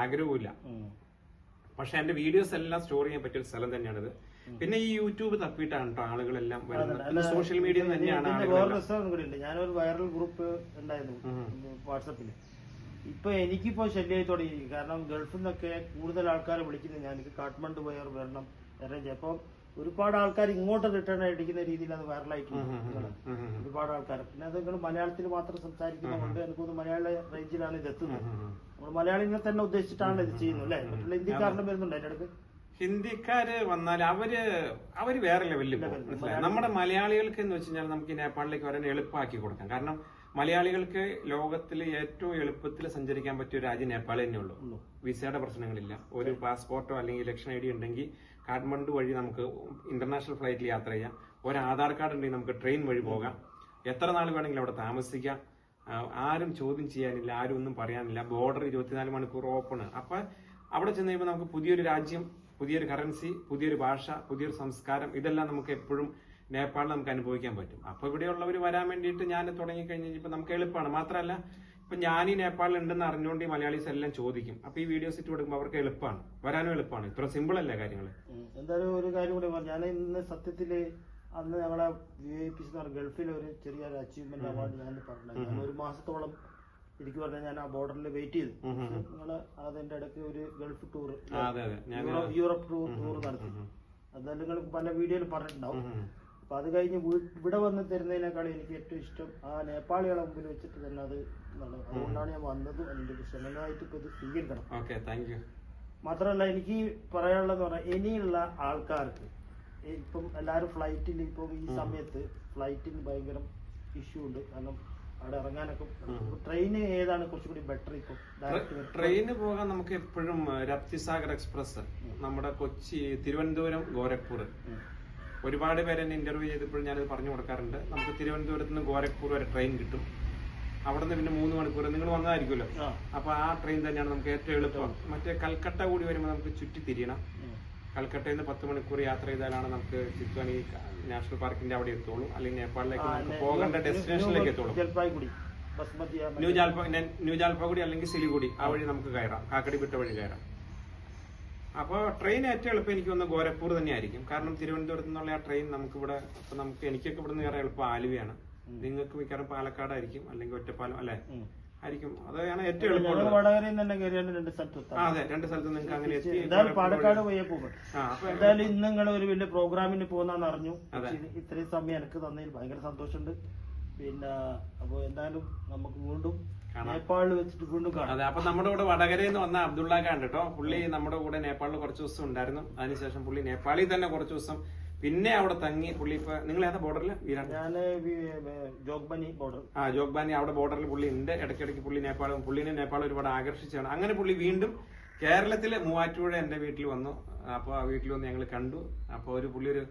ആഗ്രഹവുമില്ല. പക്ഷെ എന്റെ വീഡിയോസ് എല്ലാം സ്റ്റോർ ചെയ്യാൻ പറ്റിയ ഒരു സ്ഥലം തന്നെയാണിത്. പിന്നെ ഈ യൂട്യൂബ് തപ്പിയിട്ടാണ് കേട്ടോ ആളുകളെല്ലാം വരുന്നത്. സോഷ്യൽ മീഡിയ തന്നെയാണ് ഞാനൊരു വൈറൽ ഗ്രൂപ്പ് ഉണ്ടായിരുന്നു വാട്സപ്പിൽ. ഇപ്പൊ എനിക്കിപ്പോ ശല്യമായി തുടങ്ങി. കാരണം ഗൾഫിൽ നിന്നൊക്കെ കൂടുതൽ ആൾക്കാരെ വിളിക്കുന്നത് ഞാൻ. കാഠ്മണ്ഡു പോയവർ വരണം അപ്പൊ ഒരുപാട് ആൾക്കാർ ഇങ്ങോട്ട് റിട്ടേൺ അടിക്കുന്ന രീതിയിൽ അത് വൈറലായിട്ടുണ്ട് ഒരുപാട് ആൾക്കാർ. പിന്നെ അത് നിങ്ങൾ മലയാളത്തിൽ മാത്രം സംസാരിക്കുന്നതുകൊണ്ട് എനിക്ക് മലയാള റേഞ്ചിലാണ് ഇത് എത്തുന്നത്. നമ്മൾ മലയാളികളെ തന്നെ ഉദ്ദേശിച്ചിട്ടാണ് ഇത് ചെയ്യുന്നത് അല്ലെ? മറ്റുള്ള ഹിന്ദിക്കാരനും വരുന്നുണ്ട് അതിന്റെ അടുത്ത്? ഹിന്ദിക്കാര് വന്നാൽ അവർ അവർ വേറെ ലെവലിൽ? നമ്മുടെ മലയാളികൾക്ക് എന്ന് വെച്ച് കഴിഞ്ഞാൽ നമുക്ക് നേപ്പാളിലേക്ക് വരാൻ എളുപ്പമാക്കി കൊടുക്കാം. കാരണം മലയാളികൾക്ക് ലോകത്തിൽ ഏറ്റവും എളുപ്പത്തിൽ സഞ്ചരിക്കാൻ പറ്റിയ ഒരു രാജ്യം നേപ്പാൾ തന്നെയുള്ളൂ വിസയുടെ പ്രശ്നങ്ങളില്ല. ഒരു പാസ്പോർട്ടോ അല്ലെങ്കിൽ ഇലക്ഷൻ ഐ ഡി ഉണ്ടെങ്കിൽ കാഠ്മണ്ഡു വഴി നമുക്ക് ഇന്റർനാഷണൽ ഫ്ലൈറ്റിൽ യാത്ര ചെയ്യാം. ഒരു ആധാർ കാർഡ് ഉണ്ടെങ്കിൽ നമുക്ക് ട്രെയിൻ വഴി പോകാം. എത്ര നാൾ വേണമെങ്കിലും അവിടെ താമസിക്കാം. ആരും ചോദ്യം ചെയ്യാനില്ല ആരും ഒന്നും പറയാനില്ല. ബോർഡർ ഇരുപത്തിനാല് മണിക്കൂർ ഓപ്പൺ അപ്പൊ അവിടെ ചെന്ന് കഴിയുമ്പോൾ നമുക്ക് പുതിയൊരു രാജ്യം പുതിയൊരു കറൻസി പുതിയൊരു ഭാഷ പുതിയൊരു സംസ്കാരം ഇതെല്ലാം നമുക്ക് എപ്പോഴും നേപ്പാളിൽ നമുക്ക് അനുഭവിക്കാൻ പറ്റും. അപ്പൊ ഇവിടെയുള്ളവർ വരാൻ വേണ്ടിയിട്ട് ഞാൻ തുടങ്ങി കഴിഞ്ഞപ്പോൾ നമുക്ക് എളുപ്പമാണ്. മാത്രമല്ല ഇപ്പൊ ഞാൻ ഈ നേപ്പാളിൽ ഉണ്ടെന്ന് അറിഞ്ഞുകൊണ്ട് ഈ മലയാളീസ് എല്ലാം ചോദിക്കും. അപ്പോൾ ഈ വീഡിയോസ് ഇട്ട് കൊടുക്കുമ്പോൾ അവർക്ക് എളുപ്പമാണ് വരാനും എളുപ്പമാണ് ഇത്ര സിമ്പിൾ അല്ലേ കാര്യങ്ങൾ എന്തായാലും ഒരു കാര്യം കൂടി പറഞ്ഞു. ഞാൻ ഇന്ന് സത്യത്തിൽ അന്ന് ഞങ്ങളെ വി ഐ പി ഗൾഫിലെ ഒരു ചെറിയൊരു അച്ചീവ്മെന്റ് അവാർഡ് ഞാൻ പറഞ്ഞത് ഞാൻ ഒരു മാസത്തോളം എനിക്ക് പറഞ്ഞാൽ ഞാൻ ആ ബോർഡറിൽ വെയിറ്റ് ചെയ്തു. നിങ്ങൾ അതിന്റെ ഇടയ്ക്ക് ഒരു Gulf tour Europe tour tour നടത്തി. അതെല്ലാം നിങ്ങൾ പല വീഡിയോയിൽ പറഞ്ഞിട്ടുണ്ടാവും. അപ്പൊ അത് കഴിഞ്ഞ് ഇവിടെ വന്ന് തരുന്നതിനേക്കാളും എനിക്ക് ഏറ്റവും ഇഷ്ടം ആ നേപ്പാളികളെ മുമ്പിൽ വെച്ചിട്ട് തന്നെ അത്. അതുകൊണ്ടാണ് ഞാൻ വന്നത്. അതിന്റെ ഒരു ഇപ്പൊ ഇത് സ്വീകരിക്കണം. Okay thank you. മാത്രമല്ല എനിക്ക് പറയാനുള്ളത് പറഞ്ഞാൽ ഇനിയുള്ള ആൾക്കാർക്ക് ഇപ്പം എല്ലാവരും ഫ്ലൈറ്റിൽ ഇപ്പം ഈ സമയത്ത് ഫ്ലൈറ്റിന് ഭയങ്കര ഇഷ്യൂ ഉണ്ട്. കാരണം അവിടെ ഇറങ്ങാനൊക്കെ ട്രെയിൻ ഏതാണ് കുറച്ചുകൂടി ബെറ്റർ ഇപ്പം? ട്രെയിന് പോകാൻ നമുക്ക് എപ്പോഴും രപ്തിസാഗർ എക്സ്പ്രസ് നമ്മുടെ കൊച്ചി തിരുവനന്തപുരം ഗോരഖ്പൂർ. ഒരുപാട് പേര് എന്നെ ഇന്റർവ്യൂ ചെയ്തപ്പോൾ ഞാനത് പറഞ്ഞു കൊടുക്കാറുണ്ട്. നമുക്ക് തിരുവനന്തപുരത്ത് നിന്ന് ഗോരഖ്പൂർ വരെ ട്രെയിൻ കിട്ടും. അവിടെ നിന്ന് പിന്നെ മൂന്ന് മണിക്കൂർ നിങ്ങൾ വന്നതായിരിക്കുമല്ലോ. അപ്പൊ ആ ട്രെയിൻ തന്നെയാണ് നമുക്ക് ഏറ്റവും എളുപ്പം. മറ്റേ കൽക്കട്ട കൂടി വരുമ്പോൾ നമുക്ക് ചുറ്റി തിരിയണം. കൽക്കട്ടയിൽ നിന്ന് പത്ത് മണിക്കൂർ യാത്ര ചെയ്താലാണ് നമുക്ക് ചിത്വാനി നാഷണൽ പാർക്കിന്റെ അവിടെ എത്തുള്ളൂ. അല്ലെങ്കിൽ നേപ്പാളിലേക്ക് നമുക്ക് പോകേണ്ട ഡെസ്റ്റിനേഷനിലേക്ക് എത്തുള്ളൂ. ന്യൂ ജാൽപ ന്യൂ ജാൽപാഗുടി അല്ലെങ്കിൽ സിലിഗുടി ആ വഴി നമുക്ക് കയറാം. കാക്കടിപ്പിട്ട വഴി കയറാം. അപ്പൊ ട്രെയിൻ ഏറ്റവും എളുപ്പം എനിക്ക് വന്ന ഗോരഖ്പൂർ തന്നെയായിരിക്കും. കാരണം തിരുവനന്തപുരത്ത് നിന്നുള്ള ആ ട്രെയിൻ നമുക്ക് ഇവിടെ ഇപ്പൊ നമുക്ക് എനിക്കൊക്കെ ഇവിടെ നിന്ന് കയറാൻ എളുപ്പം ആലുവയാണ്. നിങ്ങൾക്ക് മിക്കവാറും പാലക്കാടായിരിക്കും അല്ലെങ്കിൽ ഒറ്റപ്പാലം അല്ലെ? ആയിരിക്കും. അതാണ് ഏറ്റവും എളുപ്പം അതെ രണ്ട് സ്ഥലത്ത് നിങ്ങൾക്ക് അങ്ങനെ എത്തി പാലക്കാട് പോയേ പോകും. എന്തായാലും ഇന്ന് നിങ്ങൾ ഒരു വലിയ പ്രോഗ്രാമിന് പോകുന്ന അറിഞ്ഞു. ഇത്രയും സമയം എനിക്ക് തന്നതിൽ ഭയങ്കര സന്തോഷമുണ്ട്. പിന്നെ അപ്പൊ എന്തായാലും നമുക്ക് വീണ്ടും നേപ്പാളിൽ വെച്ചിട്ട് വീണ്ടും കാണാം. അതെ അപ്പൊ നമ്മുടെ കൂടെ വടകരയിൽ നിന്ന് വന്ന അബ്ദുള്ള ഖാൻ കേട്ടോ. പുള്ളി നമ്മുടെ കൂടെ നേപ്പാളിൽ കുറച്ച് ദിവസം ഉണ്ടായിരുന്നു. അതിനുശേഷം പുള്ളി നേപ്പാളിൽ തന്നെ കുറച്ച് ദിവസം പിന്നെ അവിടെ തങ്ങി പുള്ളി ഇപ്പൊ നിങ്ങൾ ഏതാ ബോർഡറിൽ ഞാൻ ബോർഡർ ആ ജോഗ്ബാനി അവിടെ ബോർഡറിൽ പുള്ളി ഉണ്ട്. ഇടയ്ക്കിടയ്ക്ക് പുള്ളി നേപ്പാളും പുള്ളിനെ നേപ്പാൾ ഒരുപാട് ആകർഷിച്ചാണ്. അങ്ങനെ പുള്ളി വീണ്ടും കേരളത്തിലെ മൂവാറ്റുപുഴ എന്റെ വീട്ടിൽ വന്നു. അപ്പോൾ ആ വീട്ടിൽ വന്ന് ഞങ്ങൾ കണ്ടു. അപ്പോൾ ഒരു പുള്ളി ഒരു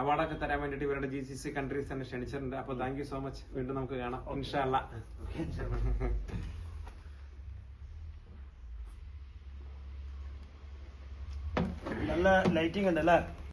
അവാർഡൊക്കെ തരാൻ വേണ്ടിയിട്ട് ഇവരുടെ ജി സി സി കൺട്രീസ് തന്നെ ക്ഷണിച്ചിട്ടുണ്ട്. അപ്പൊ താങ്ക് യു സോ മച്ച് വീണ്ടും നമുക്ക് കാണാം. ഇൻഷാല്ല നല്ല ലൈറ്റിംഗ് ഉണ്ട് അല്ലേ